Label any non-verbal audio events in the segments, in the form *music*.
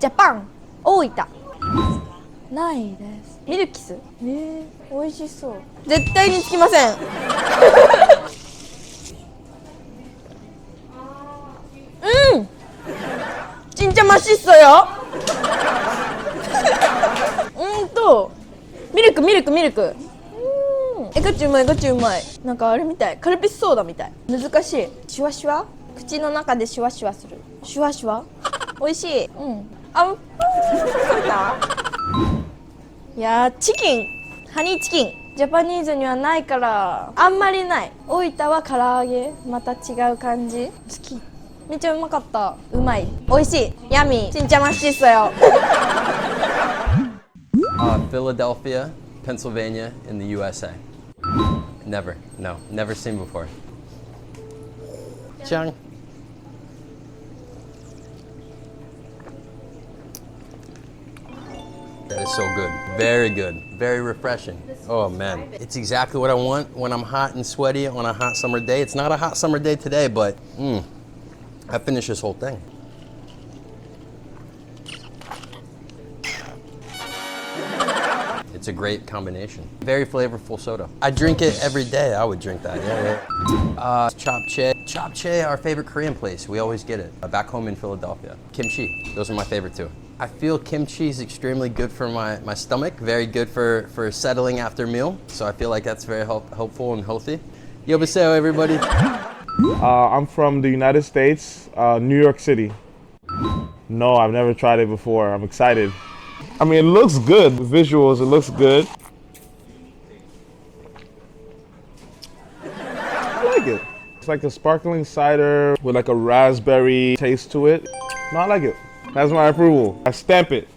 ジャパン大分ないです。ミルキス。えー、美味しそう。絶対につきません。うん。ちんちゃましっそよ。うんと。ミルクミルクミルク。うん。えガチうまいガチうまい。なんかあれみたい。カルピスソーダみたい。難しい。シュワシュワ？口の中でシュワシュワする。シュワシュワ？美味しい。うんあうん。取れた？いやーチキン。ハニーチキン。ジャパニーズにはないから。あんまりない。大分は唐揚げ。また違う感じ。好き。めっちゃうまかった。うまい。美味しい。ヤミーちんちゃましっそよ。Uh, Philadelphia, Pennsylvania, in the USA. Never, no, never seen before. Chang. That is so good. Very good. Very refreshing. Oh man. It's exactly what I want when I'm hot and sweaty on a hot summer day. It's not a hot summer day today, but mm, I finished this whole thing. *laughs* It's a great combination. Very flavorful soda. I drink it every day. I would drink that. Yeah, yeah. Uh, Chop che. our favorite Korean place. We always get it. Uh, back home in Philadelphia. Kimchi. Those are my favorite too. I feel kimchi is extremely good for my, my stomach. Very good for, for settling after meal. So I feel like that's very help, helpful and healthy. Yobaseo, everybody. Uh, I'm from the United States, uh, New York City. No, I've never tried it before. I'm excited. I mean, it looks good. The visuals, it looks good. I like it. It's like a sparkling cider with like a raspberry taste to it. No, I like it. That's my approval. I stamp it.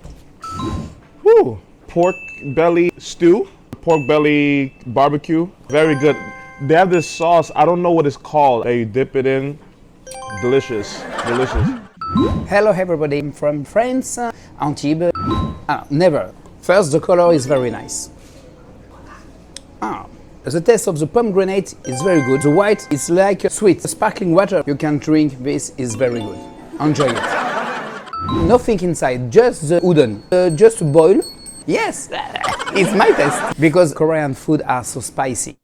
Whew. Pork belly stew, pork belly barbecue. Very good. They have this sauce. I don't know what it's called. They dip it in. Delicious. Delicious. Hello everybody, I'm from France, uh, Antibes. Ah, never. First, the color is very nice. Ah, the taste of the pomegranate is very good. The white is like sweet. Sparkling water you can drink. This is very good. Enjoy it. Nothing inside, just the udon. Uh, just boil. Yes, it's my taste because Korean food are so spicy.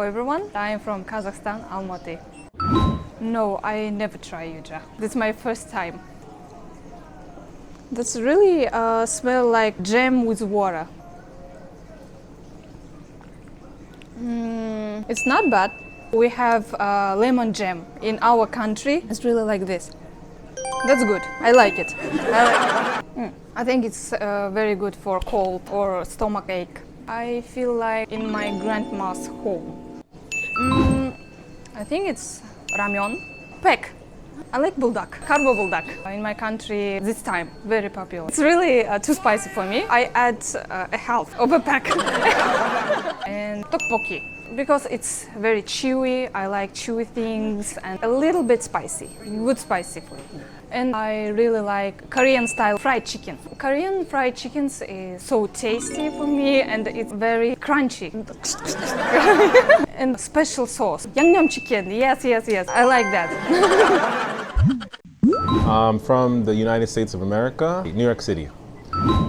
Everyone, I'm from Kazakhstan, Almaty. No, I never try yuja. This is my first time. That's really uh, smell like jam with water. Mm, it's not bad. We have uh, lemon jam in our country. It's really like this. That's good. I like it. I, like- Mm, I think it's uh, very good for cold or stomach ache. I feel like in my grandma's home. I think it's ramyeon. Pek. I like buldak, carbo buldak. In my country, this time, very popular. It's really uh, too spicy for me. I add uh, a half of a pack. *laughs* and tteokbokki. Because it's very chewy, I like chewy things and a little bit spicy, good spicy flavor. And I really like Korean style fried chicken. Korean fried chickens is so tasty for me and it's very crunchy. *laughs* and special sauce. Yangnam chicken. Yes, yes, yes. I like that. *laughs* Um, from the United States of America, New York City.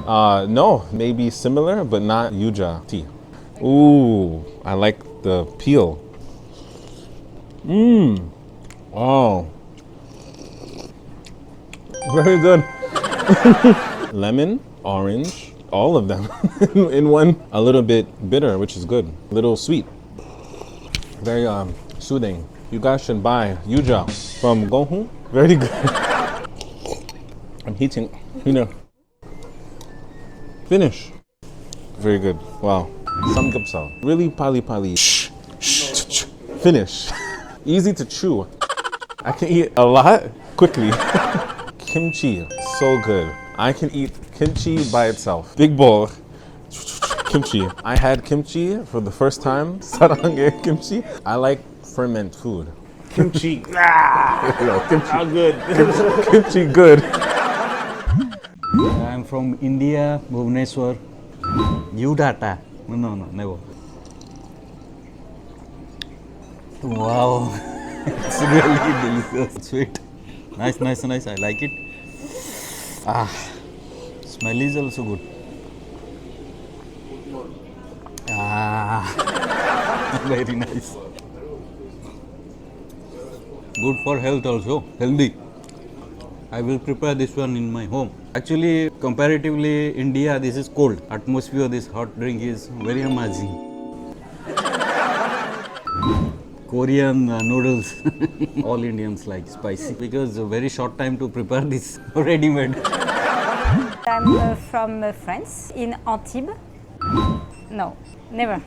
Uh, no, maybe similar, but not Yuja tea. Ooh, I like the peel. Mmm. Oh. Very good. *laughs* Lemon, orange, all of them *laughs* in one. A little bit bitter, which is good. A little sweet. Very um, soothing. You guys should buy Yuja from Gohu. Very good. *laughs* I'm heating. You know. Finish. Very good. Wow. Samgyeopsal. Really pali pali. Shh, shh, Finish. *laughs* Easy to chew. I can eat a lot quickly. *laughs* kimchi, so good. I can eat kimchi by itself. Big bowl. Kimchi. I had kimchi for the first time. *laughs* Sarange kimchi. I like ferment food. Kimchi. *laughs* Yo, kimchi, How good. kimchi good. I'm from India, Bhubaneswar. You data? No, no, no, never. Wow, *laughs* it's really delicious. Sweet. Nice, nice, nice. I like it. Ah, smell is also good. *laughs* very nice. Good for health also. Healthy. I will prepare this one in my home. Actually, comparatively, India, this is cold. Atmosphere, this hot drink is very amazing. *laughs* Korean uh, noodles, *laughs* all Indians like spicy because very short time to prepare this ready made. I'm uh, from uh, France, in Antibes. No, never.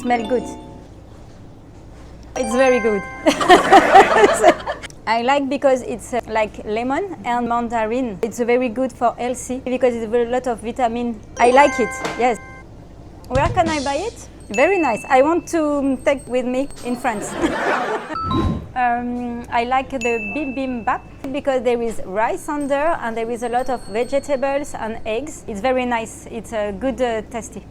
Smell good. It's very good. *laughs* I like because it's uh, like lemon and mandarin. It's very good for healthy because it's a lot of vitamin. I like it. Yes. Where can I buy it? Very nice. I want to um, take with me in France. *laughs* Um, I like the bibimbap because there is rice under and there is a lot of vegetables and eggs. It's very nice. It's a good uh, tasty.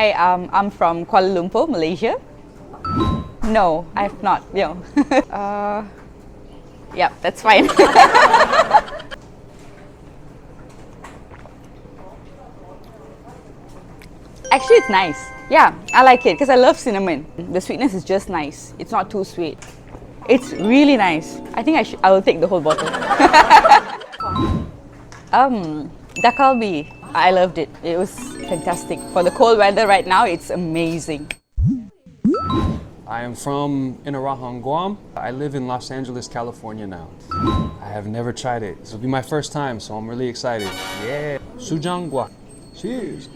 Hi, um, I'm from Kuala Lumpur, Malaysia. No, I've not. You *laughs* know. uh, yeah, that's fine. *laughs* Actually, it's nice. Yeah, I like it because I love cinnamon. The sweetness is just nice. It's not too sweet. It's really nice. I think I should. I will take the whole bottle. *laughs* um, Dakalbi. I loved it. It was fantastic. For the cold weather right now, it's amazing. I am from Inarahan, Guam. I live in Los Angeles, California now. I have never tried it. This will be my first time, so I'm really excited. Yeah. Sujangwa. Cheers.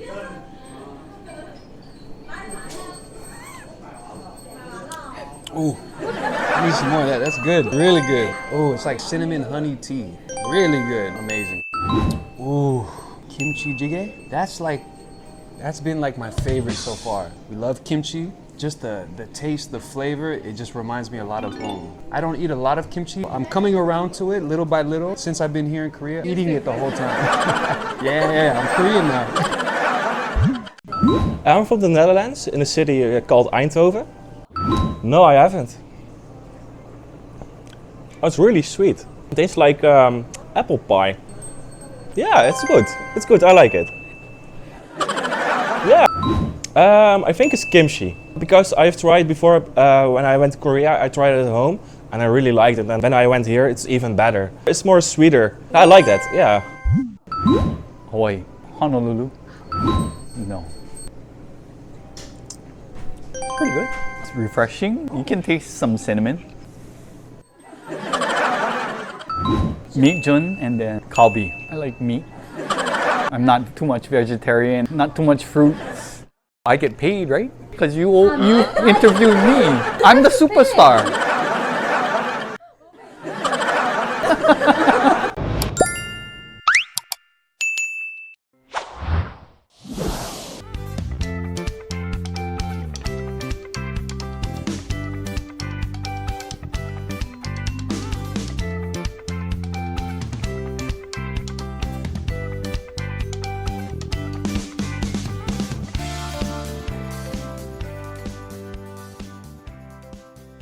Ooh, I need some more of that. That's good. Really good. Oh, it's like cinnamon honey tea. Really good. Amazing. Ooh, kimchi jjigae. That's like that's been like my favorite so far. We love kimchi. Just the, the taste, the flavor, it just reminds me a lot of home. I don't eat a lot of kimchi. I'm coming around to it little by little since I've been here in Korea, eating it the whole time. *laughs* yeah, yeah, I'm Korean now. *laughs* I'm from the Netherlands, in a city uh, called Eindhoven. No, I haven't. Oh, it's really sweet. It tastes like um, apple pie. Yeah, it's good. It's good. I like it. yeah. Um, I think it's kimchi because I've tried before uh, when I went to Korea. I tried it at home and I really liked it. And when I went here, it's even better. It's more sweeter. I like that. Yeah. Hawaii, Honolulu. No. Pretty good. It's refreshing. You can taste some cinnamon. *laughs* meat jun and then kalbi. I like meat. I'm not too much vegetarian, not too much fruit. I get paid, right? Because you you interviewed me. I'm the *laughs* superstar.